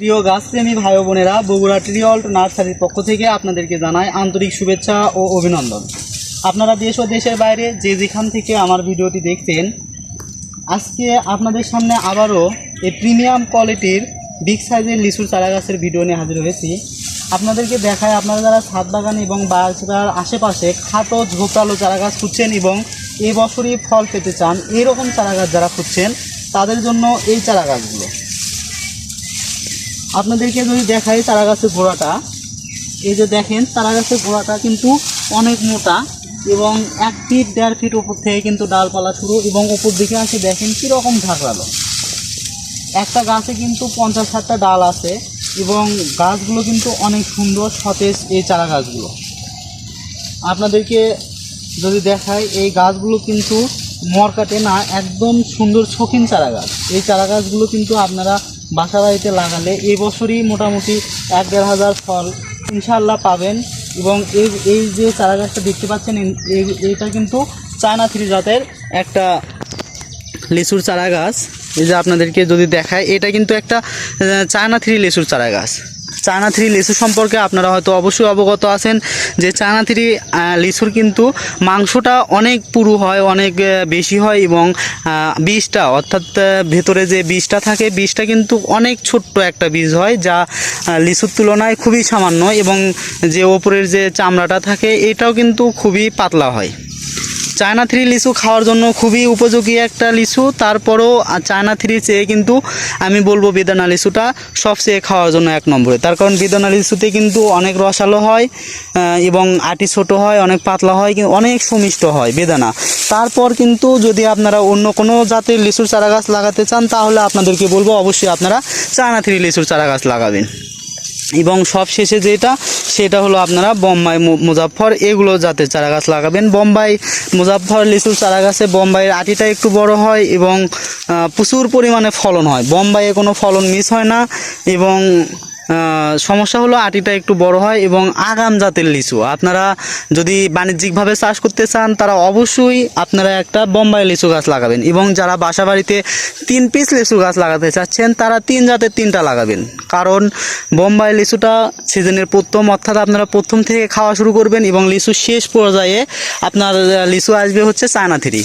প্রিয় গাছ গাছপ্রেমী ভাই বোনেরা বগুড়া ট্রিঅল্ট নার্সারির পক্ষ থেকে আপনাদেরকে জানাই আন্তরিক শুভেচ্ছা ও অভিনন্দন। আপনারা দেশ ও দেশের বাইরে যে যেখান থেকে আমার ভিডিওটি দেখছেন, আজকে আপনাদের সামনে আবারও এই প্রিমিয়াম কোয়ালিটির বিগ সাইজের লিচুর চারা গাছের ভিডিও নিয়ে হাজির হয়েছি। আপনাদেরকে দেখায় আপনারা যারা ছাদ বাগান এবং বাগার আশেপাশে খাটো ঝোপড়ালো চারা গাছ খুঁজছেন এবং এই বছরই ফল পেতে চান এইরকম চারা গাছ যারা খুঁজছেন, তাদের জন্য এই চারা গাছগুলো। আপনাদেরকে যদি দেখাই তারা গাছের গোড়াটা, এই যে দেখেন তারা গাছের গোড়াটা কিন্তু অনেক মোটা এবং এক ফিট দেড় ফিট উপর থেকে কিন্তু ডালপালা শুরু এবং উপর দিকে আসে দেখেন কীরকম ঝাঁকড়ালো। একটা গাছে কিন্তু পঞ্চাশ ষাটটা ডাল আছে এবং গাছগুলো কিন্তু অনেক সুন্দর, সতেজ এই চারা গাছগুলো আপনাদেরকে যদি দেখাই, এই গাছগুলো কিন্তু মরকাটে না, একদম সুন্দর শৌখিন চারা গাছ এই চারা গাছগুলো কিন্তু আপনারা বাসা বাড়িতে লাগালে এই বছরই মোটামুটি এক দেড় হাজার ফল ইনশাল্লাহ পাবেন এবং এই এই যে চারা গাছটা দেখতে পাচ্ছেন, এই- এই- এইটা কিন্তু চায়না থ্রি জাতের একটা লিচুর চারা গাছ। এই যে আপনাদেরকে যদি দেখায়, এটা কিন্তু একটা চায়না থ্রি লিচুর চারা গাছ। চায়না থ্রি লিচু সম্পর্কে আপনারা হয়তো অবশ্যই অবগত আছেন যে চায়না থ্রি লিচুর কিন্তু মাংসটা অনেক পুরু হয়, অনেক বেশি হয় এবং বীজটা অর্থাৎ ভেতরে যে বীজটা থাকে বীজটা কিন্তু অনেক ছোট্ট একটা বীজ হয় যা লিচুর তুলনায় খুবই সামান্য এবং যে ওপরের যে চামড়াটা থাকে, এটাও কিন্তু খুবই পাতলা হয়। চায়না থ্রি লিচু খাওয়ার জন্য খুবই উপযোগী একটা লিচু। তারপরও চায়না থ্রি চেয়ে কিন্তু আমি বলব বেদানা লিচুটা সবচেয়ে খাওয়ার জন্য এক নম্বরে। তার কারণ বেদানা লিচুতে কিন্তু অনেক রসালো হয় এবং আটি ছোট হয়, অনেক পাতলা হয়, কিন্তু অনেক সুমিষ্ট হয় বেদানা। তারপর কিন্তু যদি আপনারা অন্য কোনো জাতের লিচুর চারা গাছ লাগাতে চান, তাহলে আপনাদেরকে বলব অবশ্যই আপনারা চায়না থ্রি লিচুর চারা গাছ লাগাবেন। এবং সবশেষে যেটা, সেটা হলো আপনারা বোম্বাই মুজাফর এগুলো জাতের চারা গাছ লাগাবেন। বোম্বাই মুজাফর লিচুর চারা গাছে বোম্বাইয়ের আটিটা একটু বড় হয় এবং প্রচুর পরিমাণে ফলন হয়। বোম্বাইয়ে কোনো ফলন মিস হয় না এবং সমস্যা হলো আটিটা একটু বড় হয় এবং আগাম জাতের লিচু। আপনারা যদি বাণিজ্যিকভাবে চাষ করতে চান, তারা অবশ্যই আপনারা একটা বোম্বাই লিচু গাছ লাগাবেন এবং যারা বাসা বাড়িতে তিন পিস লিচু গাছ লাগাতে চাচ্ছেন, তারা তিন জাতের তিনটা লাগাবেন। কারণ বোম্বাই লিচুটা সিজনের প্রথম, অর্থাৎ আপনারা প্রথম থেকে খাওয়া শুরু করবেন এবং লিচু শেষ পর্যায়ে আপনার লিচু আসবে হচ্ছে চায়না থ্রি।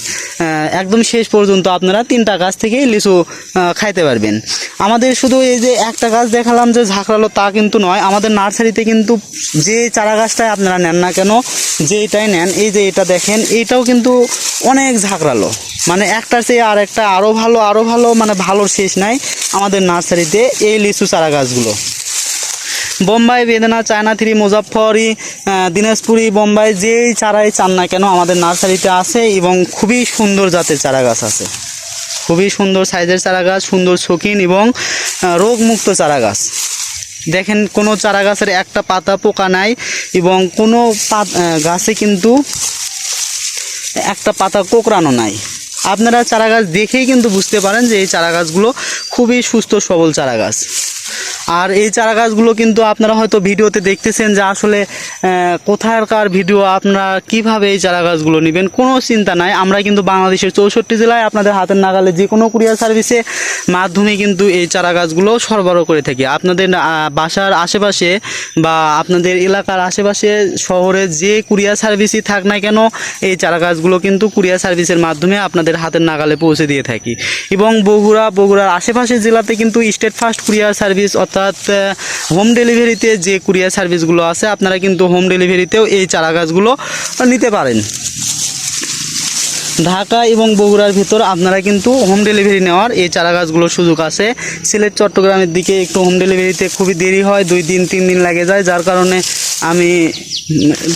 একদম শেষ পর্যন্ত আপনারা তিনটা গাছ থেকেই লিচু খাইতে পারবেন। আমাদের শুধু এই যে একটা গাছ দেখালাম যে ঝাঁকড়ালো তা কিন্তু নয়, আমাদের নার্সারিতে কিন্তু যে চারা গাছটাই আপনারা নেন না কেন যে এটাই নেন, এই যে এটা দেখেন, এইটাও কিন্তু অনেক ঝাঁকড়ালো। মানে একটার চেয়ে আর একটা আরও ভালো আরও ভালো মানে ভালোর শেষ নাই আমাদের নার্সারিতে এই লিচু চারা গাছগুলো। বোম্বাই বেদনা চায়না থ্রি মুজাফফরি আহ, দিনাজপুরি বোম্বাই যেই চারাই চান না কেন আমাদের নার্সারিতে আছে এবং খুবই সুন্দর জাতের চারা গাছ আছে। খুবই সুন্দর সাইজের চারা গাছ সুন্দর শৌখিন এবং রোগমুক্ত চারা গাছ দেখেন কোনো চারা গাছের একটা পাতা পোকা নাই এবং কোনো গাছে কিন্তু একটা পাতা কোকড়ানো নাই। আপনারা চারা গাছ দেখেই কিন্তু বুঝতে পারেন যে এই চারা গাছগুলো খুবই সুস্থ সবল চারা গাছ আর এই চারা গাছগুলো কিন্তু আপনারা হয়তো ভিডিওতে দেখতেছেন যে আসলে কোথাকার ভিডিও, আপনারা কীভাবে এই চারা গাছগুলো নেবেন? কোনো চিন্তা নাই। আমরা কিন্তু বাংলাদেশের চৌষট্টি জেলায় আপনাদের হাতের নাগালে যে কোনো কুরিয়ার সার্ভিসে মাধ্যমে কিন্তু এই চারা গাছগুলো সরবরাহ করে থাকি। আপনাদের বাসার আশেপাশে বা আপনাদের এলাকার আশেপাশে, শহরে যে কুরিয়ার সার্ভিসই থাক না কেন, এই চারা গাছগুলো কিন্তু কুরিয়ার সার্ভিসের মাধ্যমে আপনাদের হাতের নাগালে পৌঁছে দিয়ে থাকি। এবং বগুড়া, বগুড়ার আশেপাশের জেলাতে কিন্তু স্টেট ফার্স্ট কুরিয়ার সার্ভিস অর্থাৎ হোম ডেলিভারিতে যে কুরিয়ার সার্ভিসগুলো আছে, আপনারা কিন্তু হোম ডেলিভারিতেও এই চারা গাছগুলো নিতে পারেন। ঢাকা এবং বগুড়ার ভিতর আপনারা কিন্তু হোম ডেলিভারি নেওয়ার এই চারা গাছগুলোর সুযোগ আছে। সিলেট, চট্টগ্রামের দিকে একটু হোম ডেলিভারিতে খুবই দেরি হয়, দুই দিন, তিন দিন লাগে যায়, যার কারণে আমি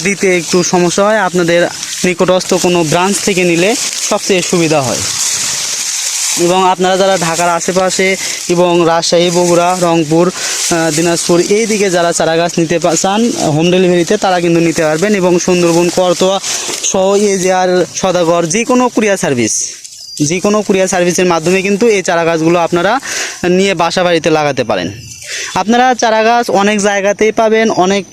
দিতে একটু সমস্যা হয়। আপনাদের নিকটস্থ কোনো ব্রাঞ্চ থেকে নিলে সবচেয়ে সুবিধা হয়। এবং আপনারা যারা ঢাকার আশেপাশে এবং রাজশাহী, বগুড়া, রংপুর দিনাজপুর এই দিকে যারা চারা গাছ নিতে চান, হোম ডেলিভারিতে, তারা কিন্তু নিতে পারবেন এবং সুন্দরবন, করতোয়া সহ এজিআর সদাগর, যে কোনো কুরিয়ার সার্ভিস, যে কোনো কুরিয়ার সার্ভিসের মাধ্যমে কিন্তু এই চারা গাছগুলো আপনারা নিয়ে বাসা বাড়িতে লাগাতে পারেন। আপনারা চারা গাছ অনেক জায়গাতেই পাবেন, অনেক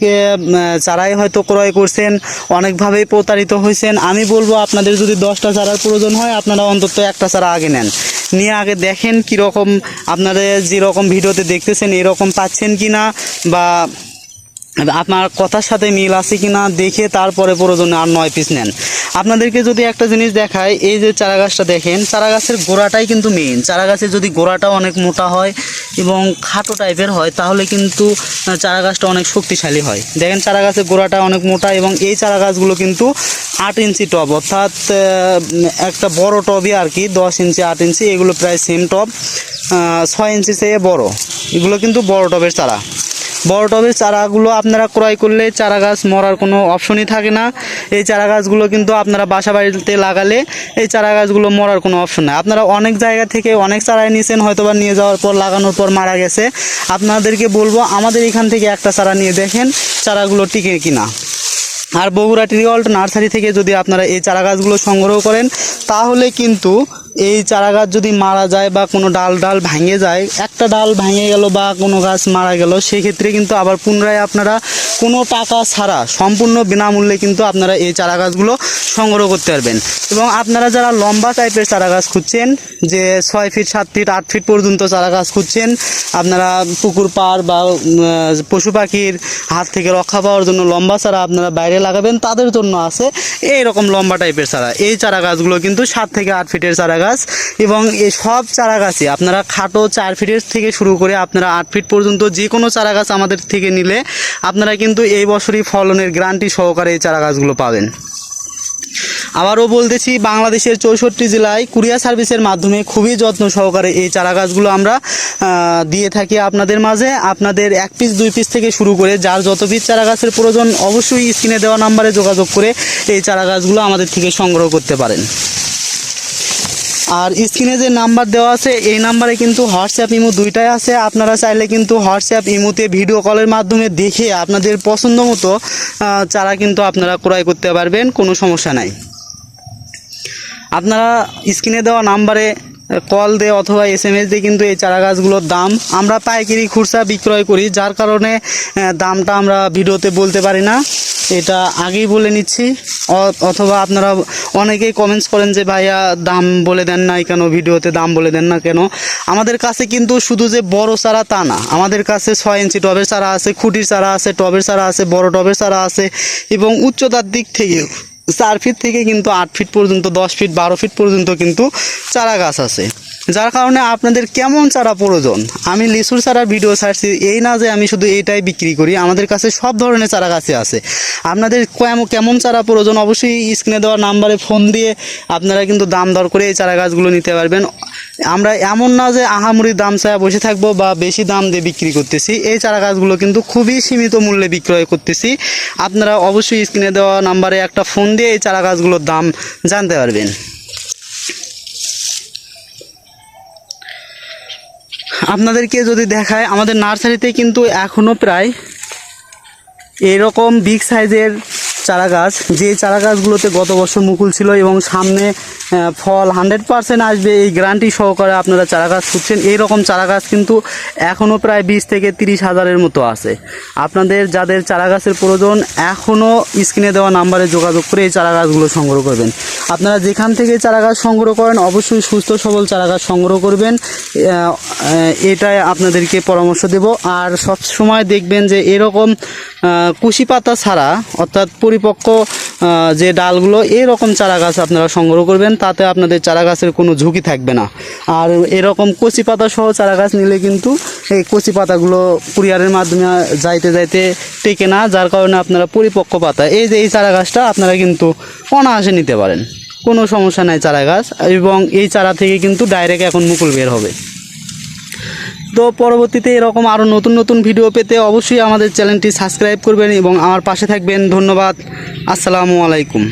চারাই হয়তো ক্রয় করছেন, অনেকভাবেই প্রতারিত হয়েছেন। আমি বলব আপনাদের যদি দশটা চারার প্রয়োজন হয়, আপনারা অন্তত একটা চারা আগে নেন। নিয়ে আগে দেখেন কীরকম আপনারা যেরকম ভিডিওতে দেখতেছেন, এরকম পাচ্ছেন কি না বা আপনার কথার সাথে মিল আছে কিনা দেখে তারপরে প্রয়োজনে আর নয় পিস নেন। আপনাদেরকে যদি একটা জিনিস দেখায় এই যে চারা গাছটা দেখেন চারা গাছের গোড়াটাই কিন্তু মেইন চারা গাছের যদি গোড়াটা অনেক মোটা হয় এবং খাটো টাইপের হয়, তাহলে কিন্তু চারা গাছটা অনেক শক্তিশালী হয়। দেখেন চারা গাছের গোড়াটা অনেক মোটা এবং এই চারা গাছগুলো কিন্তু আট ইঞ্চি টব, অর্থাৎ একটা বড় টবই আর কি, দশ ইঞ্চি, আট ইঞ্চি, এগুলো প্রায় সেম টব ছয় ইঞ্চি চেয়ে বড়। এগুলো কিন্তু বড় টবের চারা। বড় টবের চারাগুলো আপনারা ক্রয় করলে চারা গাছ মরার কোনো অপশনই থাকে না। এই চারা গাছগুলো কিন্তু আপনারা বাসা বাড়িতে লাগালে এই চারা গাছগুলো মরার কোনো অপশন নাই। আপনারা অনেক জায়গা থেকে অনেক চারাই নিয়েছেন হয়তো বা নিয়ে যাওয়ার পর, লাগানোর পর মারা গেছে। আপনাদেরকে বলব, আমাদের এখান থেকে একটা চারা নিয়ে দেখেন, চারাগুলো টিকে কিনা। আর বগুড়া ট্রিঅল্ট নার্সারি থেকে যদি আপনারা এই চারা গাছগুলো সংগ্রহ করেন, তাহলে কিন্তু এই চারা গাছ যদি মারা যায় বা কোনো ডাল ডাল ভেঙে যায়, একটা ডাল ভেঙে গেল বা কোনো গাছ মারা গেল, সেক্ষেত্রে কিন্তু আবার পুনরায় আপনারা কোনো টাকা ছাড়া সম্পূর্ণ বিনামূল্যে কিন্তু আপনারা এই চারা গাছগুলো সংগ্রহ করতে পারবেন। এবং আপনারা যারা লম্বা টাইপের চারা গাছ খুঁজছেন, যে ছয় ফিট, সাত ফিট, আট ফিট পর্যন্ত চারা গাছ খুঁজছেন, আপনারা পুকুর পাড় বা পশু পাখির হাত থেকে রক্ষা পাওয়ার জন্য লম্বা চারা আপনারা বাইরে লাগাবেন, তাদের জন্য আছে এই রকম লম্বা টাইপের চারা। এই চারা গাছগুলো কিন্তু সাত থেকে আট ফিটের চারা গাছ এবং এই সব চারা গাছই আপনারা খাটো চার ফিটের থেকে শুরু করে আপনারা আট ফিট পর্যন্ত যে কোনো চারা গাছ আমাদের থেকে নিলে আপনারা কিন্তু এই বছরই ফলনের গ্যারান্টি সহকারে এই চারা গাছগুলো পাবেন। আবারও বলতেছি, বাংলাদেশের চৌষট্টি জেলায় কুরিয়ার সার্ভিসের মাধ্যমে খুবই যত্ন সহকারে এই চারা গাছগুলো আমরা দিয়ে থাকি আপনাদের মাঝে। আপনাদের এক পিস দুই পিস থেকে শুরু করে যার যত পিস চারা গাছের প্রয়োজন অবশ্যই স্ক্রিনে দেওয়া নাম্বারে যোগাযোগ করে এই চারা গাছগুলো আমাদের থেকে সংগ্রহ করতে পারেন। আর স্ক্রিনে যে নাম্বার দেওয়া আছে, এই নাম্বারে কিন্তু হোয়াটসঅ্যাপ ইমো দুইটাই আছে। আপনারা চাইলে কিন্তু হোয়াটসঅ্যাপ ইমোতে ভিডিও কলের মাধ্যমে দেখে আপনাদের পছন্দ মতো চারা কিন্তু আপনারা ক্রয় করতে পারবেন, কোনো সমস্যা নাই। আপনারা স্ক্রিনে দেওয়া নাম্বারে কল দিয়ে অথবা এস এম এস দিয়ে কিন্তু এই চারা গাছগুলোর দাম, আমরা পাইকারি খুচরা বিক্রয় করি, যার কারণে দামটা আমরা ভিডিওতে বলতে পারি না। এটা আগেই বলে নিচ্ছি। অথবা আপনারা অনেকেই কমেন্টস করেন যে, ভাইয়া, দাম বলে দেন না কেন? ভিডিওতে দাম বলে দেন না কেন? আমাদের কাছে কিন্তু শুধু যে বড় চারা তা না। আমাদের কাছে ছয় ইঞ্চি টবের চারা আছে, খুঁটির চারা আছে, টবের চারা আছে, বড় টবের চারা আছে এবং উচ্চতার দিক থেকেও চার ফিট থেকে কিন্তু আট ফিট পর্যন্ত, দশ ফিট বারো ফিট পর্যন্ত কিন্তু চারা গাছ আছে। যার কারণে আপনাদের কেমন চারা প্রয়োজন? আমি লিচুর চারার ভিডিও ছাড়ছি, এই না যে আমি শুধু এইটাই বিক্রি করি, আমাদের কাছে সব ধরনের চারা গাছই আছে। আপনাদের কেমন চারা প্রয়োজন অবশ্যই স্ক্রিনে দেওয়া নাম্বারে ফোন দিয়ে আপনারা কিন্তু দাম দর করে এই চারা গাছগুলো নিতে পারবেন। আমরা এমন না যে আহামরি দাম চায় বসে থাকব বা বেশি দাম দিয়ে বিক্রি করতেছি, এই চারা গাছগুলো কিন্তু খুবই সীমিত মূল্যে বিক্রয় করতেছি। আপনারা অবশ্যই স্ক্রিনে দেওয়া নাম্বারে একটা ফোন দিয়ে এই চারা গাছগুলোর দাম জানতে পারবেন। আপনাদেরকে যদি দেখায়, আমাদের নার্সারিতে কিন্তু এখনও প্রায় এরকম বিগ সাইজের চারা গাছ যে চারা গাছগুলোতে গত বছর মুকুল ছিল এবং সামনে ফল হান্ড্রেড পার্সেন্ট আসবে। এই গ্যারান্টি সহকারে আপনারা চারা গাছ খুঁজছেন। এইরকম চারা গাছ কিন্তু এখনও প্রায় বিশ থেকে তিরিশ হাজারের মতো আছে। আপনাদের যাদের চারা গাছের প্রয়োজন এখনও স্ক্রিনে দেওয়া নাম্বারে যোগাযোগ করে এই চারা গাছগুলো সংগ্রহ করবেন। আপনারা যেখান থেকে চারা গাছ সংগ্রহ করেন, অবশ্যই সুস্থ সবল চারা গাছ সংগ্রহ করবেন। এটাই আপনাদেরকে পরামর্শ দেব। আর সব সময় দেখবেন যে এরকম কুশি পাতা ছাড়া, অর্থাৎ পরিপক্ক যে ডালগুলো, এরকম চারা গাছ আপনারা সংগ্রহ করবেন, তাতে আপনাদের চারা গাছের কোনো ঝুঁকি থাকবে না। আর এরকম কচি পাতা সহ চারা গাছ নিলে কিন্তু এই কচি পাতাগুলো কুরিয়ারের মাধ্যমে যাইতে যাইতে টেকে না, যার কারণে আপনারা পরিপক্ক পাতা, এই যে এই চারা গাছটা আপনারা কিন্তু অনায়াসে নিতে পারেন। কোনো সমস্যা নাই চারা গাছ এবং এই চারা থেকে কিন্তু ডাইরেক্ট এখন মুকুল বের হবে। তো পরবর্তীতে এরকম আরও নতুন নতুন ভিডিও পেতে অবশ্যই আমাদের চ্যানেলটি সাবস্ক্রাইব করবেন এবং আমার পাশে থাকবেন। ধন্যবাদ। আসসালামু আলাইকুম।